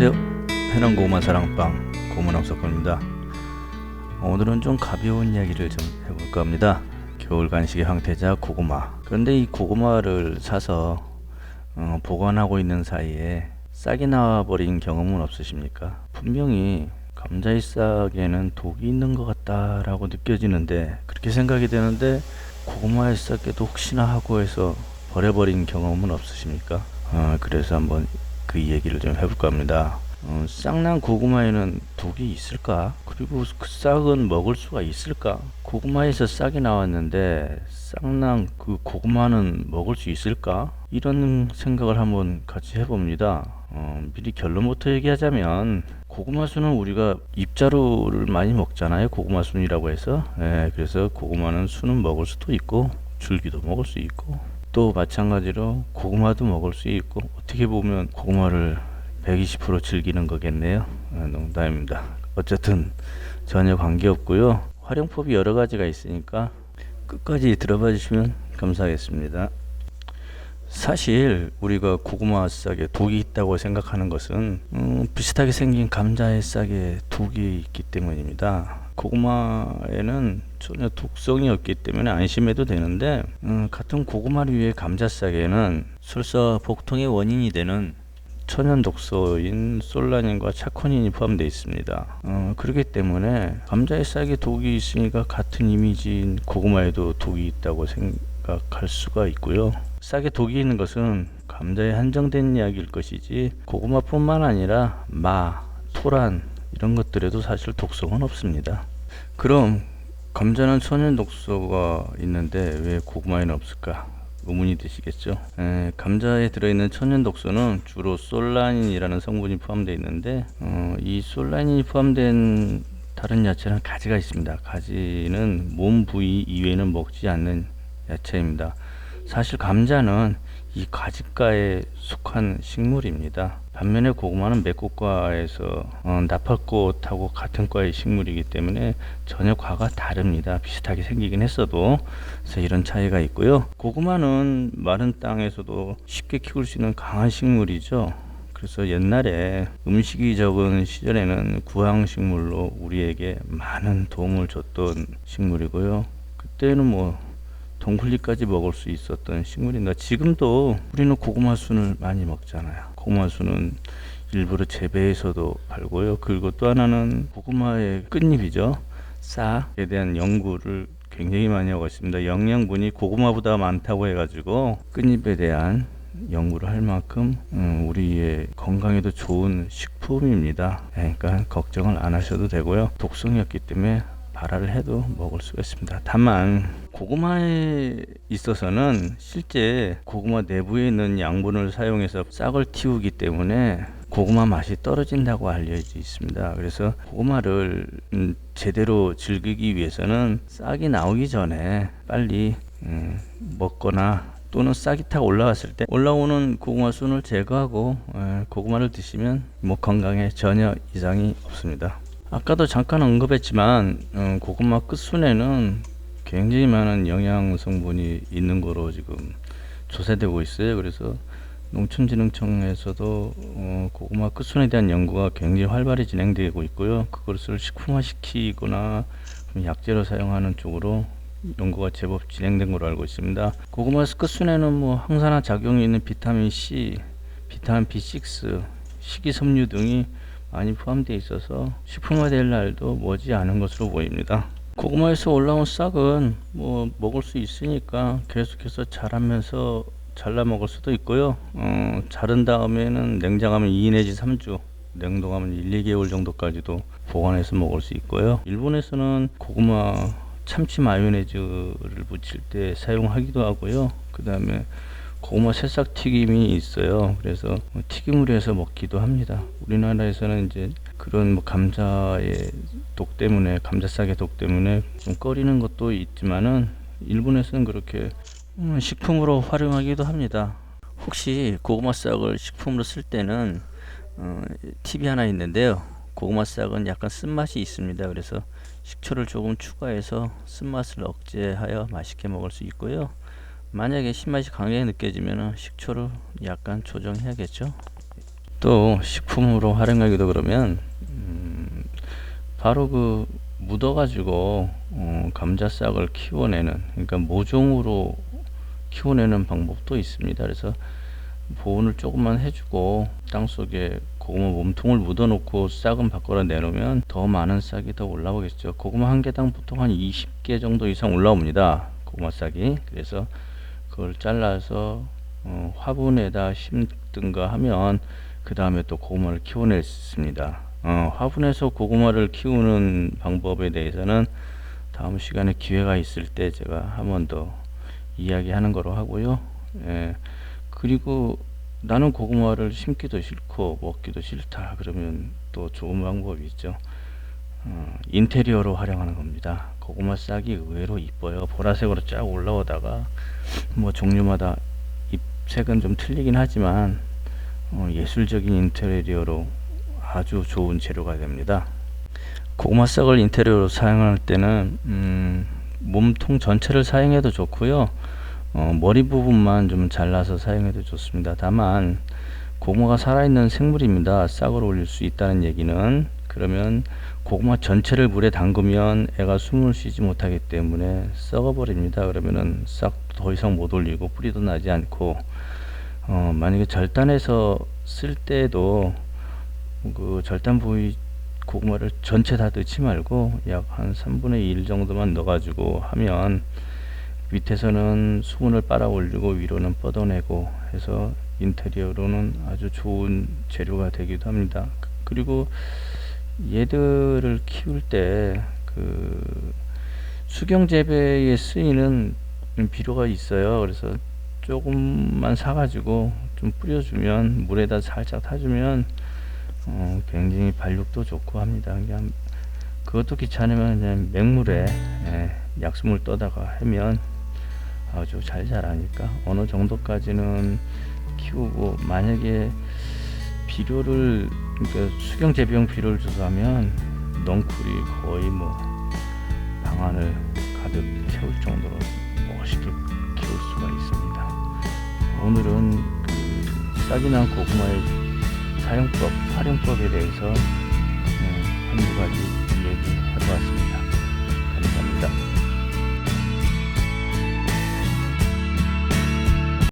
안녕하세요. 해남 고구마 사랑방 고문왕석입니다. 오늘은 좀 가벼운 이야기를 좀 해볼까 합니다. 겨울 간식의 황태자 고구마. 그런데 이 고구마를 사서 어, 보관하고 있는 사이에 싹이 나와버린 경험은 없으십니까? 분명히 감자의 싹에는 독이 있는 것 같다라고 느껴지는데 그렇게 생각이 되는데 고구마의 싹에도 혹시나 하고 해서 버려버린 경험은 없으십니까? 어, 그래서 한번 그 얘기를 좀 해볼까 합니다. 어, 싹난 고구마에는 독이 있을까? 그리고 그 싹은 먹을 수가 있을까? 고구마에서 싹이 나왔는데 싹난 그 고구마는 먹을 수 있을까? 이런 생각을 한번 같이 해봅니다. 어, 미리 결론부터 얘기하자면 고구마 순은 우리가 잎자루를 많이 먹잖아요. 고구마 순이라고 해서. 예, 그래서 고구마는 순은 먹을 수도 있고 줄기도 먹을 수 있고 또 마찬가지로 고구마도 먹을 수 있고 어떻게 보면 고구마를 120% 즐기는 거겠네요. 아, 농담입니다. 어쨌든 전혀 관계없고요. 활용법이 여러 가지가 있으니까 끝까지 들어봐 주시면 감사하겠습니다. 사실 우리가 고구마 싹에 독이 있다고 생각하는 것은 음, 비슷하게 생긴 감자의 싹에 독이 있기 때문입니다. 고구마에는 전혀 독성이 없기 때문에 안심해도 되는데 음, 같은 고구마류의 감자싹에는 설사 복통의 원인이 되는 천연 독소인 솔라닌과 차코닌이 포함되어 있습니다. 어, 그렇기 때문에 감자의 싹에 독이 있으니까 같은 이미지인 고구마에도 독이 있다고 생각할 수가 있고요. 싹에 독이 있는 것은 감자에 한정된 이야기일 것이지 고구마뿐만 아니라 마, 토란 이런 것들에도 사실 독성은 없습니다. 그럼 감자는 천연 독소가 있는데 왜 고구마에는 없을까? 의문이 드시겠죠. 에, 감자에 들어있는 천연 독소는 주로 솔라닌이라는 성분이 포함되어 있는데 어, 이 솔라닌이 포함된 다른 야채는 가지가 있습니다. 가지는 몸 부위 이외에는 먹지 않는 야채입니다. 사실 감자는 이 가지과에 속한 식물입니다. 반면에 고구마는 맥곡과에서 어, 나팔꽃하고 같은 과의 식물이기 때문에 전혀 과가 다릅니다. 비슷하게 생기긴 했어도 그래서 이런 차이가 있고요. 고구마는 마른 땅에서도 쉽게 키울 수 있는 강한 식물이죠. 그래서 옛날에 음식이 적은 시절에는 구황식물로 우리에게 많은 도움을 줬던 식물이고요. 그때는 뭐 동굴리까지 먹을 수 있었던 식물인데 지금도 우리는 고구마 순을 많이 먹잖아요. 고구마 순은 일부러 재배해서도 팔고요. 그리고 또 하나는 고구마의 끝잎이죠. 싹에 대한 연구를 굉장히 많이 하고 있습니다. 영양분이 고구마보다 많다고 해가지고 끝잎에 대한 연구를 할 만큼 음, 우리의 건강에도 좋은 식품입니다. 네, 그러니까 걱정을 안 하셔도 되고요. 독성이 없기 때문에 발화를 해도 먹을 수가 있습니다. 다만 고구마에 있어서는 실제 고구마 내부에 있는 양분을 사용해서 싹을 틔우기 때문에 고구마 맛이 떨어진다고 알려져 있습니다. 그래서 고구마를 음, 제대로 즐기기 위해서는 싹이 나오기 전에 빨리 음, 먹거나 또는 싹이 타 올라왔을 때 올라오는 고구마 순을 제거하고 에, 고구마를 드시면 뭐 건강에 전혀 이상이 없습니다. 아까도 잠깐 언급했지만 음, 고구마 끝순에는 굉장히 많은 영양 성분이 있는 거로 지금 조사되고 있어요. 그래서 농촌진흥청에서도 어, 고구마 끝순에 대한 연구가 굉장히 활발히 진행되고 있고요. 그것을 식품화시키거나 약재로 사용하는 쪽으로 연구가 제법 진행된 걸로 알고 있습니다. 고구마 끝순에는 뭐 항산화 작용이 있는 비타민 C, 비타민 B6, 식이섬유 등이 많이 포함되어 있어서 식품화될 날도 머지 않은 것으로 보입니다. 고구마에서 올라온 싹은 뭐 먹을 수 있으니까 계속해서 자라면서 잘라 먹을 수도 있고요. 어, 자른 다음에는 냉장하면 2 내지 3주, 냉동하면 1, 2개월 정도까지도 보관해서 먹을 수 있고요. 일본에서는 고구마 참치 마요네즈를 무칠 때 사용하기도 하고요. 그 다음에 고구마 새싹 튀김이 있어요. 그래서 튀김으로 해서 먹기도 합니다. 우리나라에서는 이제 그런 뭐 감자의 독 때문에 감자싹의 독 때문에 좀 꺼리는 것도 있지만은 일본에서는 그렇게 음, 식품으로 활용하기도 합니다. 혹시 고구마 싹을 식품으로 쓸 때는 어, 팁이 하나 있는데요. 고구마 싹은 약간 쓴맛이 있습니다. 그래서 식초를 조금 추가해서 쓴맛을 억제하여 맛있게 먹을 수 있고요. 만약에 신맛이 강하게 느껴지면 식초를 약간 조정해야겠죠. 또 식품으로 활용하기도 그러면 음, 바로 그 묻어 가지고 어, 감자 싹을 키워내는 그러니까 모종으로 키워내는 방법도 있습니다. 그래서 보온을 조금만 해주고 땅 속에 고구마 몸통을 묻어 놓고 싹은 밖으로 내놓으면 더 많은 싹이 더 올라오겠죠. 고구마 한 개당 보통 한 20개 정도 이상 올라옵니다. 고구마 싹이. 그래서 그걸 잘라서 어, 화분에다 심든가 하면 그 다음에 또 고구마를 키워낼 수 있습니다. 어, 화분에서 고구마를 키우는 방법에 대해서는 다음 시간에 기회가 있을 때 제가 한 번 더 이야기하는 거로 하고요. 예, 그리고 나는 고구마를 심기도 싫고 먹기도 싫다 그러면 또 좋은 방법이 있죠. 어, 인테리어로 활용하는 겁니다. 고구마 싹이 의외로 이뻐요. 보라색으로 쫙 올라오다가 뭐 종류마다 잎색은 좀 틀리긴 하지만 어, 예술적인 인테리어로 아주 좋은 재료가 됩니다. 고구마 싹을 인테리어로 사용할 때는 음, 몸통 전체를 사용해도 좋고요. 어, 머리 부분만 좀 잘라서 사용해도 좋습니다. 다만 고구마가 살아있는 생물입니다. 싹을 올릴 수 있다는 얘기는 그러면 고구마 전체를 물에 담그면 애가 숨을 쉬지 못하기 때문에 썩어버립니다. 그러면은 싹 더 이상 못 올리고 뿌리도 나지 않고 어, 만약에 절단해서 쓸 때도 그 절단 부위 고구마를 전체 다 넣지 말고 약 한 3분의 1 정도만 넣어가지고 하면 밑에서는 수분을 빨아 올리고 위로는 뻗어내고 해서 인테리어로는 아주 좋은 재료가 되기도 합니다. 그리고 얘들을 키울 때 그 수경 재배에 쓰이는 비료가 있어요. 그래서 조금만 사가지고 좀 뿌려주면 물에다 살짝 타주면 어, 굉장히 발육도 좋고 합니다. 그냥 그것도 귀찮으면 그냥 맹물에 예, 약수물 떠다가 하면 아주 잘 자라니까 어느 정도까지는 키우고 만약에 비료를 그러니까 수경 재배용 비료를 줘서 하면 넝쿨이 거의 뭐 방안을 가득 채울 정도로 멋있게 키울 수가 있습니다. 오늘은 그 싹이 난 고구마의 사용법, 활용법에 대해서 음, 한두 가지 얘기해 보았습니다. 감사합니다.